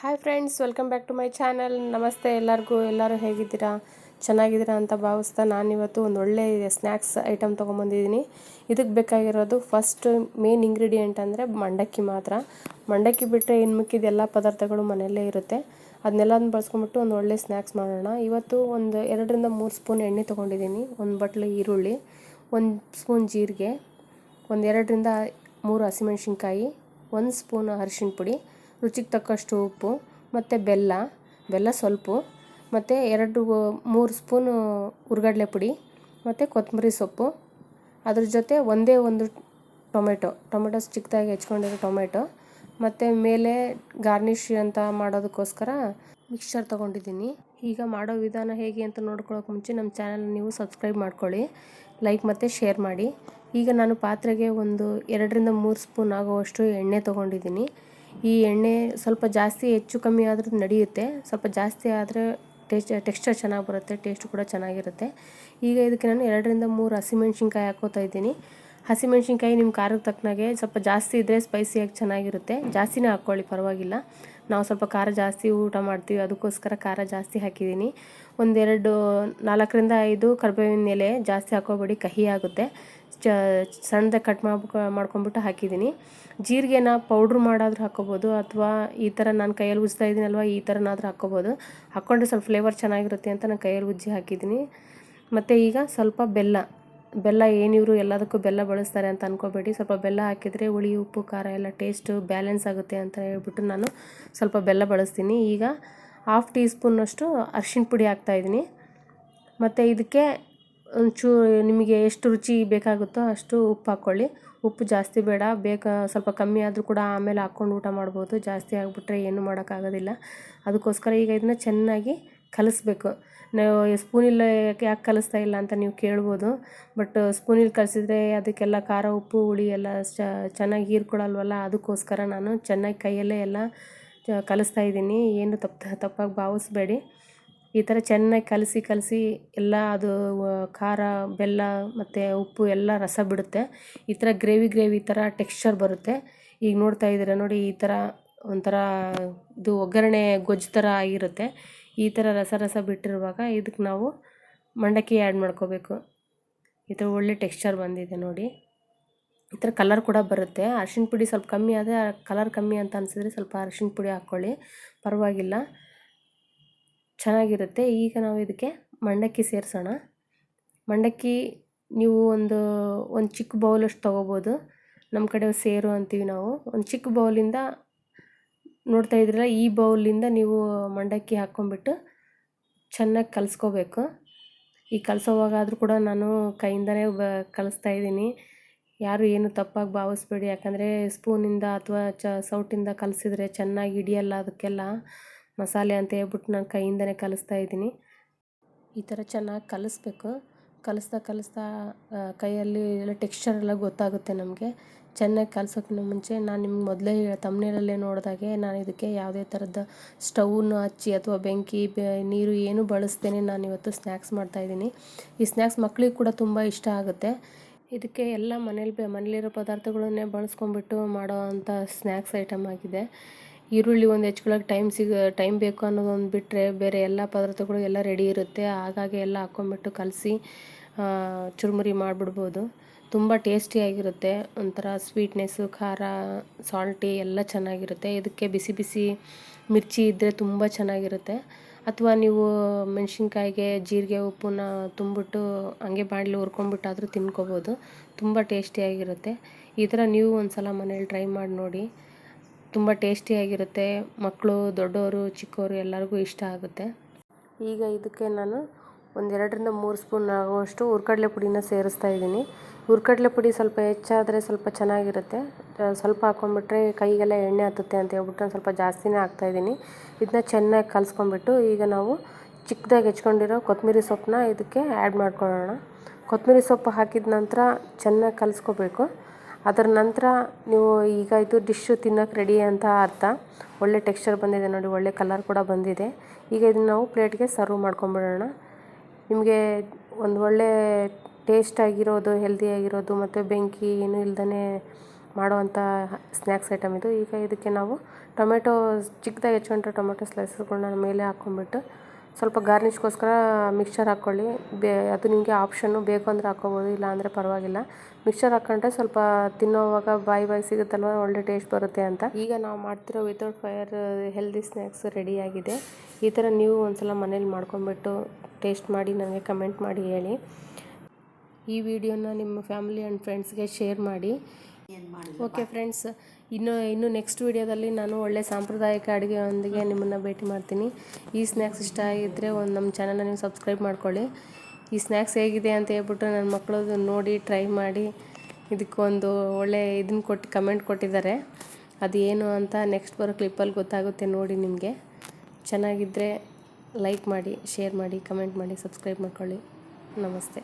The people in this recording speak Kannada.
Hi friends welcome back to my channel ನಮಸ್ತೆ ಎಲ್ಲರಿಗೂ. ಎಲ್ಲರೂ ಹೇಗಿದ್ದೀರಾ? ಚೆನ್ನಾಗಿದ್ದೀರಾ ಅಂತ ಭಾವಿಸ್ತಾ ನಾನಿವತ್ತು ಒಂದು ಒಳ್ಳೆ ಸ್ನ್ಯಾಕ್ಸ್ ಐಟಮ್ ತೊಗೊಂಬಂದಿದ್ದೀನಿ. ಇದಕ್ಕೆ ಬೇಕಾಗಿರೋದು ಫಸ್ಟ್ ಮೇನ್ ಇಂಗ್ರೀಡಿಯೆಂಟ್ ಅಂದರೆ ಮಂಡಕ್ಕಿ ಮಾತ್ರ. ಮಂಡಕ್ಕಿ ಬಿಟ್ಟರೆ ಇನ್ನು ಮಿಕ್ಕಿದ ಎಲ್ಲ ಪದಾರ್ಥಗಳು ಮನೆಯಲ್ಲೇ ಇರುತ್ತೆ. ಅದನ್ನೆಲ್ಲ ಬಳಸ್ಕೊಂಬಿಟ್ಟು ಒಂದು ಒಳ್ಳೆ ಸ್ನ್ಯಾಕ್ಸ್ ಮಾಡೋಣ. ಇವತ್ತು ಒಂದು ಎರಡರಿಂದ ಮೂರು ಸ್ಪೂನ್ ಎಣ್ಣೆ ತೊಗೊಂಡಿದ್ದೀನಿ. ಒಂದು ಬಟ್ಲು ಈರುಳ್ಳಿ, ಒಂದು ಸ್ಪೂನ್ ಜೀರಿಗೆ, ಒಂದು ಎರಡರಿಂದ ಮೂರು ಹಸಿಮೆಣ್ಸಿನ್ಕಾಯಿ, ಒಂದು ಸ್ಪೂನ್ ಅರಿಶಿನ ಪುಡಿ ರುಚಿಗೆ ತಕ್ಕಷ್ಟು ಉಪ್ಪು, ಮತ್ತು ಬೆಲ್ಲ ಬೆಲ್ಲ ಸ್ವಲ್ಪ, ಮತ್ತು ಎರಡು, ಮೂರು ಸ್ಪೂನು ಹುರ್ಗಡ್ಲೆ ಪುಡಿ, ಮತ್ತು ಕೊತ್ತಂಬರಿ ಸೊಪ್ಪು. ಅದ್ರ ಜೊತೆ ಒಂದೇ ಒಂದು ಟೊಮೆಟೊ ಟೊಮೆಟೊ ಚಿಕ್ಕದಾಗಿ ಹೆಚ್ಕೊಂಡಿರೋ ಟೊಮೆಟೊ, ಮತ್ತು ಮೇಲೆ ಗಾರ್ನಿಷ್ ಅಂತ ಮಾಡೋದಕ್ಕೋಸ್ಕರ ಮಿಕ್ಸ್ಚರ್ ತೊಗೊಂಡಿದ್ದೀನಿ. ಈಗ ಮಾಡೋ ವಿಧಾನ ಹೇಗೆ ಅಂತ ನೋಡ್ಕೊಳ್ಳೋಕೆ ಮುಂಚೆ ನಮ್ಮ ಚಾನಲ್ ನೀವು ಸಬ್ಸ್ಕ್ರೈಬ್ ಮಾಡ್ಕೊಳ್ಳಿ, ಲೈಕ್ ಮತ್ತು ಶೇರ್ ಮಾಡಿ. ಈಗ ನಾನು ಪಾತ್ರೆಗೆ ಒಂದು ಎರಡರಿಂದ ಮೂರು ಸ್ಪೂನ್ ಆಗುವಷ್ಟು ಎಣ್ಣೆ ತೊಗೊಂಡಿದ್ದೀನಿ. ಈ ಎಣ್ಣೆ ಸ್ವಲ್ಪ ಜಾಸ್ತಿ ಹೆಚ್ಚು ಕಮ್ಮಿ ಆದರೂ ನಡೆಯುತ್ತೆ. ಸ್ವಲ್ಪ ಜಾಸ್ತಿ ಆದರೆ ಟೇಸ್ಟ್ ಟೆಕ್ಸ್ಚರ್ ಚೆನ್ನಾಗಿ ಬರುತ್ತೆ ಟೇಸ್ಟ್ ಕೂಡ ಚೆನ್ನಾಗಿರುತ್ತೆ. ಈಗ ಇದಕ್ಕೆ ನಾನು ಎರಡರಿಂದ ಮೂರು ಹಸಿಮೆಣ್ಸಿನ್ಕಾಯಿ ಹಾಕೋತಾ ಇದ್ದೀನಿ. ಹಸಿಮೆಣ್ಸಿನ್ಕಾಯಿ ನಿಮ್ಮ ಖಾರಕ್ಕೆ ತಕ್ಕನಾಗೆ ಸ್ವಲ್ಪ ಜಾಸ್ತಿ ಇದ್ದರೆ ಸ್ಪೈಸಿಯಾಗಿ ಚೆನ್ನಾಗಿರುತ್ತೆ. ಜಾಸ್ತಿನೇ ಹಾಕ್ಕೊಳ್ಳಿ, ಪರವಾಗಿಲ್ಲ. ನಾವು ಸ್ವಲ್ಪ ಖಾರ ಜಾಸ್ತಿ ಊಟ ಮಾಡ್ತೀವಿ, ಅದಕ್ಕೋಸ್ಕರ ಖಾರ ಜಾಸ್ತಿ ಹಾಕಿದ್ದೀನಿ. ಒಂದೆರಡು, ನಾಲ್ಕರಿಂದ ಐದು ಕರ್ಬೇವಿನ ಎಲೆ ಜಾಸ್ತಿ ಹಾಕೋಬೇಡಿ ಕಹಿ ಆಗುತ್ತೆ. ಚ ಸಣ್ಣದಾಗಿ ಕಟ್ ಮಾಡ್ಕೊ ಮಾಡ್ಕೊಂಬಿಟ್ಟು ಹಾಕಿದ್ದೀನಿ. ಜೀರಿಗೆನ ಪೌಡ್ರ್ ಮಾಡಾದ್ರೂ ಹಾಕ್ಕೋಬೋದು, ಅಥವಾ ಈ ಥರ ನಾನು ಕೈಯಲ್ಲಿ ಉಜ್ತಾ ಇದ್ದೀನಲ್ವ, ಈ ಥರನಾದರೂ ಹಾಕ್ಕೋಬೋದು. ಹಾಕ್ಕೊಂಡ್ರೆ ಸ್ವಲ್ಪ ಫ್ಲೇವರ್ ಚೆನ್ನಾಗಿರುತ್ತೆ ಅಂತ ನಾನು ಕೈಯಲ್ಲಿ ಉಜ್ಜಿ ಹಾಕಿದ್ದೀನಿ. ಮತ್ತು ಈಗ ಸ್ವಲ್ಪ ಬೆಲ್ಲ. ಬೆಲ್ಲ ಏನಿವರು ಎಲ್ಲದಕ್ಕೂ ಬೆಲ್ಲ ಬಳಸ್ತಾರೆ ಅಂತ ಅಂದ್ಕೋಬೇಡಿ ಸ್ವಲ್ಪ ಬೆಲ್ಲ ಹಾಕಿದರೆ ಹುಳಿ, ಉಪ್ಪು, ಖಾರ ಎಲ್ಲ ಟೇಸ್ಟು ಬ್ಯಾಲೆನ್ಸ್ ಆಗುತ್ತೆ ಅಂತ ಹೇಳ್ಬಿಟ್ಟು ನಾನು ಸ್ವಲ್ಪ ಬೆಲ್ಲ ಬಳಸ್ತೀನಿ. ಈಗ ಹಾಫ್ ಟೀ ಸ್ಪೂನಷ್ಟು ಅರ್ಶಿಣ ಪುಡಿ ಹಾಕ್ತಾಯಿದ್ದೀನಿ ಮತ್ತು ಇದಕ್ಕೆ ಒಂಚೂ ನಿಮಗೆ ಎಷ್ಟು ರುಚಿ ಬೇಕಾಗುತ್ತೋ ಅಷ್ಟು ಉಪ್ಪು ಹಾಕ್ಕೊಳ್ಳಿ. ಉಪ್ಪು ಜಾಸ್ತಿ ಬೇಡ. ಬೇಕಾ ಸ್ವಲ್ಪ ಕಮ್ಮಿ ಆದರೂ ಕೂಡ ಆಮೇಲೆ ಹಾಕ್ಕೊಂಡು ಊಟ ಮಾಡ್ಬೋದು. ಜಾಸ್ತಿ ಆಗಿಬಿಟ್ರೆ ಏನೂ ಮಾಡೋಕ್ಕಾಗೋದಿಲ್ಲ. ಅದಕ್ಕೋಸ್ಕರ ಈಗ ಇದನ್ನ ಚೆನ್ನಾಗಿ ಕಲಿಸ್ಬೇಕು. ನಾವು ಸ್ಪೂನಿಲ್ಲ ಯಾಕೆ ಯಾಕೆ ಕಲಿಸ್ತಾ ಇಲ್ಲ ಅಂತ ನೀವು ಕೇಳ್ಬೋದು. ಬಟ್ ಸ್ಪೂನಿಲ್ಲಿ ಕಲಿಸಿದ್ರೆ ಅದಕ್ಕೆಲ್ಲ ಖಾರ, ಉಪ್ಪು, ಹುಳಿ ಎಲ್ಲ ಚೆನ್ನಾಗಿ ಹೀರ್ಕೊಳ್ಳಲ್ವಲ್ಲ? ಅದಕ್ಕೋಸ್ಕರ ನಾನು ಚೆನ್ನಾಗಿ ಕೈಯಲ್ಲೇ ಎಲ್ಲ ಕಲಿಸ್ತಾ ಇದ್ದೀನಿ. ಏನು ತಪ್ಪು, ತಪ್ಪಾಗಿ ಭಾವಿಸ್ಬೇಡಿ. ಈ ಥರ ಚೆನ್ನಾಗಿ ಕಲಸಿ ಕಲಸಿ ಎಲ್ಲ ಅದು ಖಾರ, ಬೆಲ್ಲ ಮತ್ತು ಉಪ್ಪು ಎಲ್ಲ ರಸ ಬಿಡುತ್ತೆ. ಈ ಥರ ಗ್ರೇವಿ ಗ್ರೇವಿ ಥರ ಟೆಕ್ಸ್ಚರ್ ಬರುತ್ತೆ. ಈಗ ನೋಡ್ತಾ ಇದ್ದೀರ ನೋಡಿ ಈ ಥರ ಒಂಥರ ಇದು ಒಗ್ಗರಣೆ ಗೊಜ್ಜು ಥರ ಆಗಿರುತ್ತೆ. ಈ ಥರ ರಸ ರಸ ಬಿಟ್ಟಿರುವಾಗ ಇದಕ್ಕೆ ನಾವು ಮಂಡಕ್ಕಿ ಆ್ಯಡ್ ಮಾಡ್ಕೋಬೇಕು. ಈ ಥರ ಒಳ್ಳೆ ಟೆಕ್ಸ್ಚರ್ ಬಂದಿದೆ ನೋಡಿ. ಈ ಥರ ಕಲರ್ ಕೂಡ ಬರುತ್ತೆ. ಅರ್ಶಿಣ ಪುಡಿ ಸ್ವಲ್ಪ ಕಮ್ಮಿ ಆದರೆ ಕಲರ್ ಕಮ್ಮಿ ಅಂತ ಅನಿಸಿದ್ರೆ ಸ್ವಲ್ಪ ಅರ್ಶಿನ ಪುಡಿ ಹಾಕ್ಕೊಳ್ಳಿ ಪರವಾಗಿಲ್ಲ. ಚೆನ್ನಾಗಿರುತ್ತೆ. ಈಗ ನಾವು ಇದಕ್ಕೆ ಮಂಡಕ್ಕಿ ಸೇರಿಸೋಣ. ಮಂಡಕ್ಕಿ ನೀವು ಒಂದು ಒಂದು ಚಿಕ್ಕ ಬೌಲಷ್ಟು ತೊಗೋಬೋದು. ನಮ್ಮ ಕಡೆ ಸೇರು ಅಂತೀವಿ ನಾವು. ಒಂದು ಚಿಕ್ಕ ಬೌಲಿಂದ ನೋಡ್ತಾ ಇದ್ದೀರಲ್ಲ ಈ ಬೌಲಿಂದ ನೀವು ಮಂಡಕ್ಕಿ ಹಾಕ್ಕೊಂಬಿಟ್ಟು ಚೆನ್ನಾಗಿ ಕಲಿಸ್ಕೋಬೇಕು. ಈ ಕಲಿಸೋವಾಗಾದರೂ ಕೂಡ ನಾನು ಕೈಯಿಂದನೇ ಬ, ಕಲಿಸ್ತಾ ಇದ್ದೀನಿ. ಯಾರು ಏನು ತಪ್ಪಾಗಿ ಭಾವಿಸ್ಬೇಡಿ, ಯಾಕಂದರೆ ಸ್ಪೂನಿಂದ ಅಥವಾ ಚ, ಸೌಟಿಂದ ಕಲಿಸಿದ್ರೆ ಚೆನ್ನಾಗಿ ಹಿಡಿಯಲ್ಲ ಅದಕ್ಕೆಲ್ಲ. ಮಸಾಲೆ ಅಂತ ಹೇಳ್ಬಿಟ್ಟು ನಾನು ಕೈಯಿಂದನೇ ಕಲಿಸ್ತಾ ಇದ್ದೀನಿ. ಈ ಥರ ಚೆನ್ನಾಗಿ ಕಲಿಸ್ಬೇಕು. ಕಲಿಸ್ತಾ ಕಲಿಸ್ತಾ ಕೈಯಲ್ಲಿ ಎಲ್ಲ ಟೆಕ್ಸ್ಚರ್ ಎಲ್ಲ ಗೊತ್ತಾಗುತ್ತೆ ನಮಗೆ. ಚೆನ್ನಾಗಿ ಕಲ್ಸೋಕ್ಕಿಂತ ಮುಂಚೆ ನಾನು ನಿಮ್ಗೆ ಮೊದಲೇ ತಮ್ಮನೇಲಲ್ಲೇ ನೋಡಿದಾಗೆ ನಾನು ಇದಕ್ಕೆ ಯಾವುದೇ ಥರದ ಸ್ಟೌವ್ನ ಹಚ್ಚಿ ಅಥವಾ ಬೆಂಕಿ ನೀರು ಏನೂ ಬಳಸ್ದೇನೆ ನಾನು ಇವತ್ತು ಸ್ನ್ಯಾಕ್ಸ್ ಮಾಡ್ತಾಯಿದ್ದೀನಿ ಈ ಸ್ನ್ಯಾಕ್ಸ್ ಮಕ್ಕಳಿಗೆ ಕೂಡ ತುಂಬ ಇಷ್ಟ ಆಗುತ್ತೆ. ಇದಕ್ಕೆ ಎಲ್ಲ ಮನೇಲಿ ಮನೇಲಿರೋ ಪದಾರ್ಥಗಳನ್ನೇ ಬಳಸ್ಕೊಂಡ್ಬಿಟ್ಟು ಮಾಡೋ ಅಂಥ ಸ್ನ್ಯಾಕ್ಸ್ ಐಟಮ್ ಆಗಿದೆ. ಈರುಳ್ಳಿ ಒಂದು ಹೆಚ್ಕೊಳ್ಳೋಕೆ ಟೈಮ್ ಸಿಗ ಟೈಮ್ ಬೇಕು ಅನ್ನೋದೊಂದು ಬಿಟ್ಟರೆ ಬೇರೆ ಎಲ್ಲ ಪದಾರ್ಥಗಳು ಎಲ್ಲ ರೆಡಿ ಇರುತ್ತೆ. ಹಾಗಾಗಿ ಎಲ್ಲ ಹಾಕ್ಕೊಂಬಿಟ್ಟು ಕಲಸಿ ಚುರುಮುರಿ ಮಾಡಿಬಿಡ್ಬೋದು. ತುಂಬ ಟೇಸ್ಟಿಯಾಗಿರುತ್ತೆ ಒಂಥರ ಸ್ವೀಟ್ನೆಸ್ಸು ಖಾರ ಸಾಲ್ಟಿ ಎಲ್ಲ ಚೆನ್ನಾಗಿರುತ್ತೆ. ಇದಕ್ಕೆ ಬಿಸಿ ಬಿಸಿ ಮಿರ್ಚಿ ಇದ್ದರೆ ತುಂಬ ಚೆನ್ನಾಗಿರುತ್ತೆ. ಅಥವಾ ನೀವು ಮೆಣಸಿನ್ಕಾಯಿಗೆ ಜೀರಿಗೆ ಉಪ್ಪನ್ನ ತುಂಬಿಟ್ಟು ಹಂಗೆ ಬಾಣಲಿ ಹುರ್ಕೊಂಡ್ಬಿಟ್ಟಾದರೂ ತಿನ್ಕೋಬೋದು. ತುಂಬ ಟೇಸ್ಟಿಯಾಗಿರುತ್ತೆ ಈ ಥರ ನೀವು ಒಂದು ಸಲ ಮನೇಲಿ ಟ್ರೈ ಮಾಡಿ ನೋಡಿ. ತುಂಬ ಟೇಸ್ಟಿಯಾಗಿರುತ್ತೆ ಮಕ್ಕಳು ದೊಡ್ಡವರು ಚಿಕ್ಕವರು ಎಲ್ಲರಿಗೂ ಇಷ್ಟ ಆಗುತ್ತೆ. ಈಗ ಇದಕ್ಕೆ ನಾನು ಒಂದೆರಡರಿಂದ ಮೂರು ಸ್ಪೂನ್ ಆಗುವಷ್ಟು ಹುರ್ಕಡ್ಲೆ ಪುಡಿನ ಸೇರಿಸ್ತಾ ಇದ್ದೀನಿ. ಹುರ್ಕಡ್ಲೆ ಪುಡಿ ಸ್ವಲ್ಪ ಹೆಚ್ಚಾದರೆ ಸ್ವಲ್ಪ ಚೆನ್ನಾಗಿರುತ್ತೆ. ಸ್ವಲ್ಪ ಹಾಕ್ಕೊಂಬಿಟ್ರೆ ಕೈಗೆಲ್ಲ ಎಣ್ಣೆ ಹತ್ತುತ್ತೆ ಅಂತ ಹೇಳ್ಬಿಟ್ಟು ಸ್ವಲ್ಪ ಜಾಸ್ತಿನೇ ಹಾಕ್ತಾಯಿದ್ದೀನಿ ಇದನ್ನ ಚೆನ್ನಾಗಿ ಕಲಸ್ಕೊಂಡ್ಬಿಟ್ಟು ಈಗ ನಾವು ಚಿಕ್ಕದಾಗಿ ಹೆಚ್ಕೊಂಡಿರೋ ಕೊತ್ತಂಬರಿ ಸೊಪ್ಪನ್ನ ಇದಕ್ಕೆ ಆ್ಯಡ್ ಮಾಡ್ಕೊಳ್ಳೋಣ. ಕೊತ್ತಂಬರಿ ಸೊಪ್ಪು ಹಾಕಿದ ನಂತರ ಚೆನ್ನಾಗಿ ಕಲಿಸ್ಕೋಬೇಕು. ಅದರ ನಂತರ ನೀವು ಈಗ ಇದು ಡಿಶ್ಶು ತಿನ್ನೋಕೆ ರೆಡಿ ಅಂತ ಅರ್ಥ. ಒಳ್ಳೆ ಟೆಕ್ಸ್ಚರ್ ಬಂದಿದೆ ನೋಡಿ, ಒಳ್ಳೆ ಕಲರ್ ಕೂಡ ಬಂದಿದೆ. ಈಗ ಇದನ್ನು ನಾವು ಪ್ಲೇಟ್ಗೆ ಸರ್ವ್ ಮಾಡ್ಕೊಂಬಿಡೋಣ ನಿಮಗೆ ಒಂದು ಒಳ್ಳೆ ಟೇಸ್ಟ್ ಆಗಿರೋದು ಹೆಲ್ದಿಯಾಗಿರೋದು ಮತ್ತು ಬೆಂಕಿ ಏನೂ ಇಲ್ದೇ ಮಾಡುವಂಥ ಸ್ನ್ಯಾಕ್ಸ್ ಐಟಮ್ ಇದು. ಈಗ ಇದಕ್ಕೆ ನಾವು ಟೊಮೆಟೊ ಚಿಕ್ಕದಾಗಿ ಹೆಚ್ಕೊಂಡಿರೋ ಟೊಮೆಟೊ ಸ್ಲೈಸಸ್ಗಳನ್ನ ಮೇಲೆ ಹಾಕ್ಕೊಂಬಿಟ್ಟು ಸ್ವಲ್ಪ ಗಾರ್ನಿಷ್ಗೋಸ್ಕರ ಮಿಕ್ಸ್ಚರ್ ಹಾಕ್ಕೊಳ್ಳಿ. ಬೇ, ಅದು ನಿಮಗೆ ಆಪ್ಷನ್ನು ಬೇಕು ಅಂದರೆ ಹಾಕ್ಕೋಬೋದು, ಇಲ್ಲ ಅಂದರೆ ಪರವಾಗಿಲ್ಲ. ಮಿಕ್ಸ್ಚರ್ ಹಾಕ್ಕೊಂಡ್ರೆ ಸ್ವಲ್ಪ ತಿನ್ನೋವಾಗ ಬಾಯಿ ಬಾಯಿ ಸಿಗುತ್ತಲ್ವ, ಒಳ್ಳೆ ಟೇಸ್ಟ್ ಬರುತ್ತೆ ಅಂತ. ಈಗ ನಾವು ಮಾಡ್ತಿರೋ ವಿತೌಟ್ ಫೈರ್ ಹೆಲ್ದಿ ಸ್ನ್ಯಾಕ್ಸ್ ರೆಡಿಯಾಗಿದೆ ಈ ಥರ ನೀವು ಒಂದ್ಸಲ ಮನೇಲಿ ಮಾಡ್ಕೊಂಬಿಟ್ಟು ಟೇಸ್ಟ್ ಮಾಡಿ, ನನಗೆ ಕಮೆಂಟ್ ಮಾಡಿ ಹೇಳಿ. ಈ ವಿಡಿಯೋನ ನಿಮ್ಮ ಫ್ಯಾಮಿಲಿ ಆ್ಯಂಡ್ ಫ್ರೆಂಡ್ಸ್ಗೆ ಶೇರ್ ಮಾಡಿ. ಓಕೆ ಫ್ರೆಂಡ್ಸ್ ಇನ್ನು ಇನ್ನು ನೆಕ್ಸ್ಟ್ ವಿಡಿಯೋದಲ್ಲಿ ನಾನು ಒಳ್ಳೆ ಸಾಂಪ್ರದಾಯಿಕ ಅಡುಗೆಯೊಂದಿಗೆ ನಿಮ್ಮನ್ನು ಭೇಟಿ ಮಾಡ್ತೀನಿ. ಈ ಸ್ನ್ಯಾಕ್ಸ್ ಇಷ್ಟ ಆಗಿದ್ದರೆ ಒಂದು ನಮ್ಮ ಚಾನಲ್ನ ನೀವು ಸಬ್ಸ್ಕ್ರೈಬ್ ಮಾಡ್ಕೊಳ್ಳಿ. ಈ ಸ್ನ್ಯಾಕ್ಸ್ ಹೇಗಿದೆ ಅಂತ ಹೇಳ್ಬಿಟ್ಟು ನನ್ನ ಮಕ್ಕಳು ನೋಡಿ ಟ್ರೈ ಮಾಡಿ ಇದಕ್ಕೊಂದು ಒಳ್ಳೆ ಇದನ್ನ ಕೊಟ್ಟು ಕಮೆಂಟ್ ಕೊಟ್ಟಿದ್ದಾರೆ. ಅದು ಏನು ಅಂತ ನೆಕ್ಸ್ಟ್ ಬರೋ ಕ್ಲಿಪ್ಪಲ್ಲಿ ಗೊತ್ತಾಗುತ್ತೆ ನೋಡಿ ನಿಮಗೆ. ಚೆನ್ನಾಗಿದ್ದರೆ ಲೈಕ್ ಮಾಡಿ ಶೇರ್ ಮಾಡಿ ಕಮೆಂಟ್ ಮಾಡಿ ಸಬ್ಸ್ಕ್ರೈಬ್ ಮಾಡ್ಕೊಳ್ಳಿ. ನಮಸ್ತೆ.